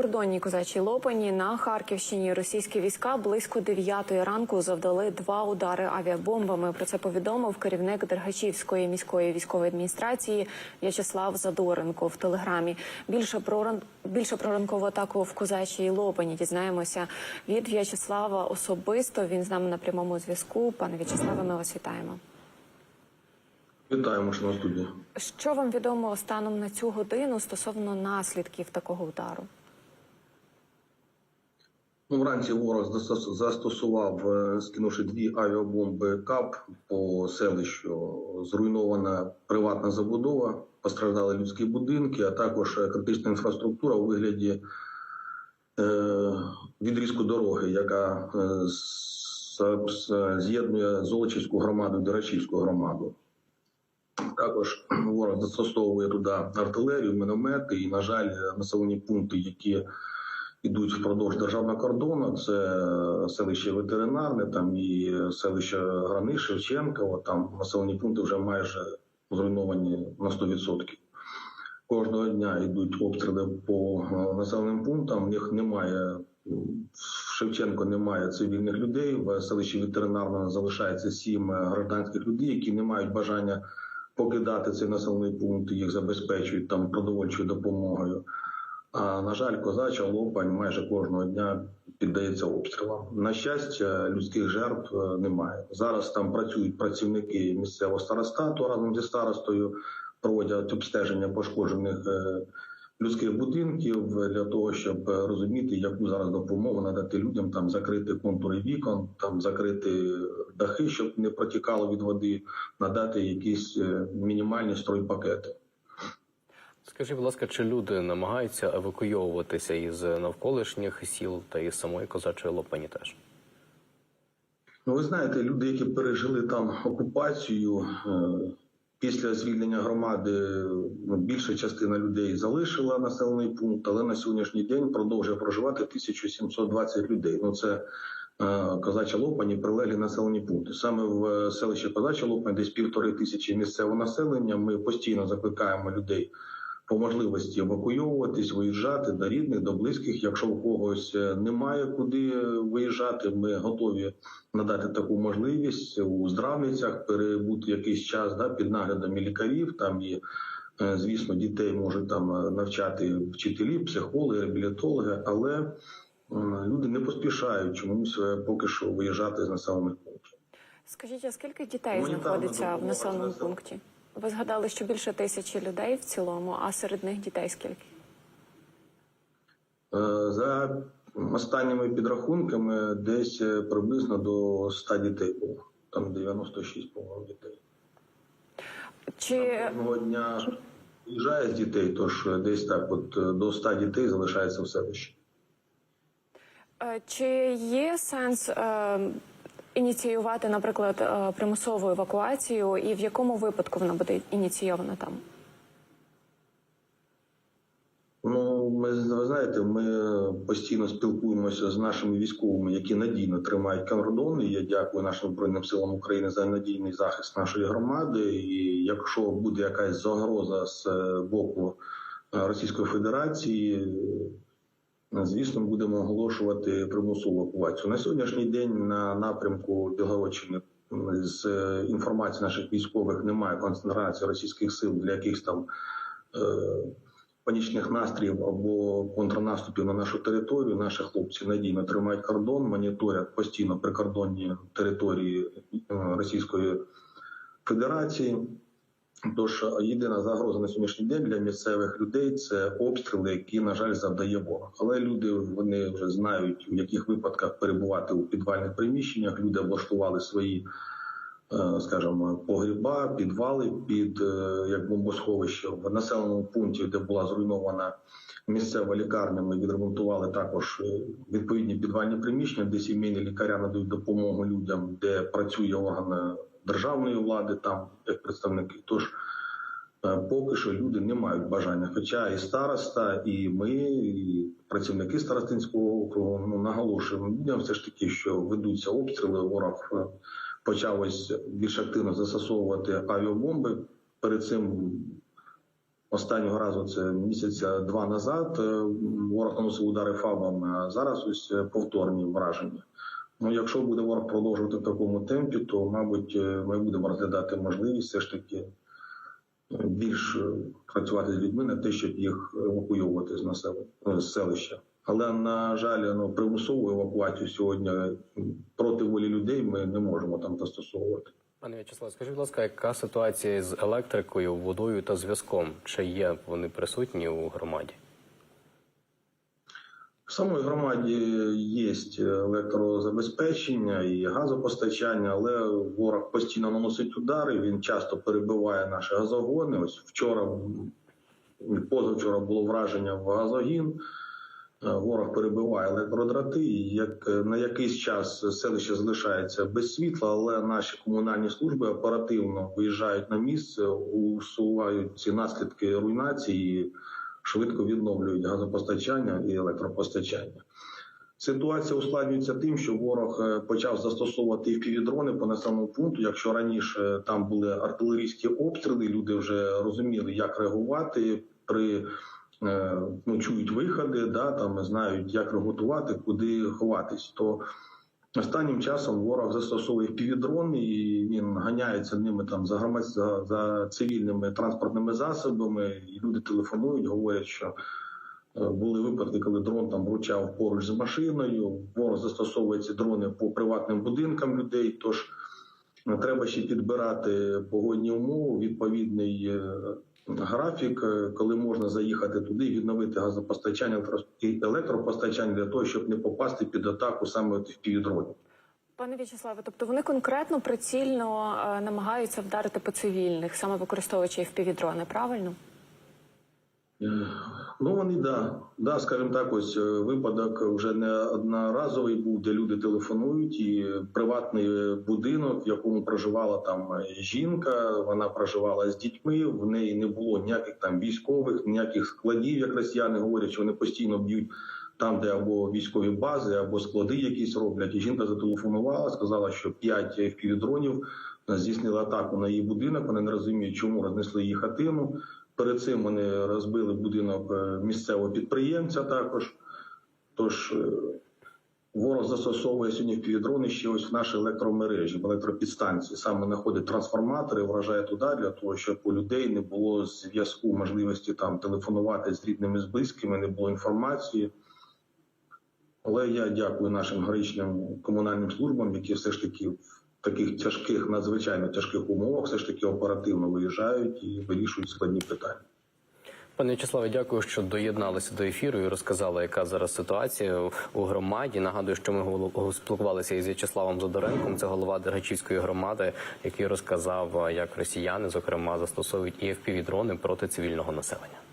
кордонній козачій Лопані на Харківщині російські війська близько 9 ранку завдали два удари авіабомбами. Про це повідомив керівник Дергачівської міської військової адміністрації В'ячеслав Задоренко в телеграмі. Більше про ран- більше про ранкову атаку в козачій Лопані дізнаємося від В'ячеслава особисто. Він з нами на прямому зв'язку. Пане В'ячеславе, ми вас вітаємо. Вітаємо на студії. Що вам відомо станом на цю годину стосовно наслідків такого удару? Ну, вранці ворог застос- застосував, е, скинувши дві авіабомби КАП по селищу. Зруйнована приватна забудова, постраждали людські будинки, а також е, критична інфраструктура у вигляді е, відрізку дороги, яка з'єднує Золочівську громаду і Дорачівську громаду. Також ворог застосовує туди артилерію, міномети і, на жаль, населені пункти, які йдуть впродовж державного кордону. Це селище ветеринарне, там і селище Грани, Шевченково. Там населені пункти вже майже зруйновані на 100%. Кожного дня йдуть обстріли по е, населеним пунктам. В них немає в Шевченко немає цивільних людей. В селищі ветеринарного залишається сім е, гражданських людей, які не мають бажання покидати цей населений пункт. Їх забезпечують там продовольчою допомогою. А на жаль, козача лопань майже кожного дня піддається обстрілам. На щастя, людських жертв е, немає. Зараз там працюють працівники місцевого старостату разом зі старостою, проводять обстеження пошкоджених е, людських будинків для того, щоб е, розуміти, яку зараз допомогу надати людям, там закрити контури вікон, там закрити дахи, щоб не протікало від води, надати якісь мінімальні стройпакети. Скажіть, будь ласка, чи люди намагаються евакуйовуватися із навколишніх сіл та із самої козачої Лопані теж? Ну, ви знаєте, люди, які пережили там окупацію, е, після звільнення громади ну, більша частина людей залишила населений пункт, але на сьогоднішній день продовжує проживати 1720 людей. Ну це е, Козача Лопані, прилеглі населені пункти. Саме в селищі Козача Лопані десь півтори тисячі місцевого населення. Ми постійно закликаємо людей по можливості евакуйовуватись, виїжджати до рідних, до близьких. Якщо у когось е, немає куди виїжджати, ми готові надати таку можливість у здравницях перебути якийсь час да, під наглядом і лікарів. Там і е, звісно, дітей можуть там е, навчати вчителі, психологи, реабілітологи, але е, люди не поспішають чомусь е, поки що виїжджати з населених пунктів. Скажіть, а скільки дітей знаходиться в населеному пункті? Ви згадали, що більше тисячі людей в цілому, а серед них дітей скільки? Е, За останніми підрахунками, десь е, приблизно до 100 дітей було. Там 96, по-моєму, дітей. Чи Кожного дня виїжджає з дітей, тож е, десь так, от до 100 дітей залишається в селищі. Чи є сенс е, ініціювати, наприклад, е, примусову евакуацію, і в якому випадку вона буде ініційована там? Ну, ми ви знаєте, ми постійно спілкуємося з нашими військовими, які надійно тримають кордон. І я дякую нашим збройним силам України за надійний захист нашої громади. І якщо буде якась загроза з е, боку е, Російської Федерації, звісно, будемо оголошувати примусову евакуацію. На сьогоднішній день на напрямку Білгородщини з е, інформації наших військових немає концентрації російських сил для якихось там. Е, панічних настроїв або контрнаступів на нашу територію. Наші хлопці надійно тримають кордон, моніторять постійно прикордонні території е, Російської Федерації. Тож е, єдина загроза на сьогоднішній день для місцевих людей це обстріли, які на жаль завдає ворог. Але люди вони вже знають в яких випадках перебувати у підвальних приміщеннях. Люди облаштували свої е, скажімо, погріба, підвали під е, як бомбосховище в населеному пункті, де була зруйнована місцева лікарня. Ми відремонтували також відповідні підвальні приміщення, де сімейні лікаря надають допомогу людям, де працює орган державної влади, там як представники. Тож е, поки що люди не мають бажання. Хоча і староста, і ми, і працівники старостинського округу ну, наголошуємо людям все ж таки, що ведуться обстріли. Ворог е, почав ось більш активно застосовувати авіабомби. Перед цим Останнього разу це місяця два назад. е, Ворог наносив удари ФАБами, а зараз ось повторні враження. Ну, якщо буде ворог продовжувати в такому темпі, то мабуть е, ми будемо розглядати можливість все ж таки е, більш е, працювати з людьми на те, щоб їх евакуйовувати з населення з селища. Але на жаль, ну примусову евакуацію сьогодні проти волі людей ми не можемо там застосовувати. Пане В'ячеслав, скажіть, будь ласка, яка ситуація з електрикою, водою та зв'язком? Чи є вони присутні у громаді? В самій громаді є електрозабезпечення і газопостачання, але ворог постійно наносить удари. Він часто перебиває наші газогони. Ось вчора, позавчора було враження в газогін. Ворог перебиває електродрати. І як на якийсь час селище залишається без світла, але наші комунальні служби оперативно виїжджають на місце, усувають ці наслідки руйнації. Швидко відновлюють газопостачання і електропостачання. Ситуація ускладнюється тим, що ворог е, почав застосовувати впівдрони по населеному пункту. Якщо раніше там були артилерійські обстріли, люди вже розуміли, як реагувати при е, ну, чують виходи, да там знають, як реагувати, куди ховатись. То Останнім часом ворог застосовує півдрони і він ганяється ними там за громад... за, за цивільними транспортними засобами. І люди телефонують, говорять, що е, були випадки, коли дрон там вручав поруч з машиною. Ворог застосовує ці дрони по приватним будинкам людей. Тож треба ще підбирати погодні умови, відповідний е, графік, е, коли можна заїхати туди і відновити газопостачання і електропостачання для того, щоб не попасти під атаку саме в півдронів. Пане В'ячеславе, тобто вони конкретно прицільно е, намагаються вдарити по цивільних, саме використовуючи їх півдрони правильно? Е, Ну вони да, да, скажімо так, ось е, випадок вже не одноразовий був, де люди телефонують, і приватний будинок, в якому проживала там е, жінка, вона проживала з дітьми. В неї не було ніяких там військових, ніяких складів, як росіяни говорять, що вони постійно б'ють там, де або військові бази, або склади якісь роблять. І жінка зателефонувала, сказала, що п'ять впівдронів здійснили атаку на її будинок. Вони не розуміють, чому рознесли її хатину. Перед цим вони розбили будинок е, місцевого підприємця також. Тож е, ворог застосовує сьогодні впівдрони ще ось в нашій електромережі, в електропідстанції. Саме знаходить трансформатори, вражає туди для того, щоб у людей не було зв'язку, можливості там телефонувати з рідними, з близькими, не було інформації. Але я дякую нашим героїчним комунальним службам, які все ж таки в таких тяжких, надзвичайно тяжких умовах, все ж таки оперативно виїжджають і вирішують складні питання. Пане В'ячеславе, дякую, що доєдналися до ефіру і розказали, яка зараз ситуація у громаді. Нагадую, що ми спілкувалися із В'ячеславом Задоренком, це голова Дергачівської громади, який розказав, як росіяни, зокрема, застосовують і FPV-дрони проти цивільного населення.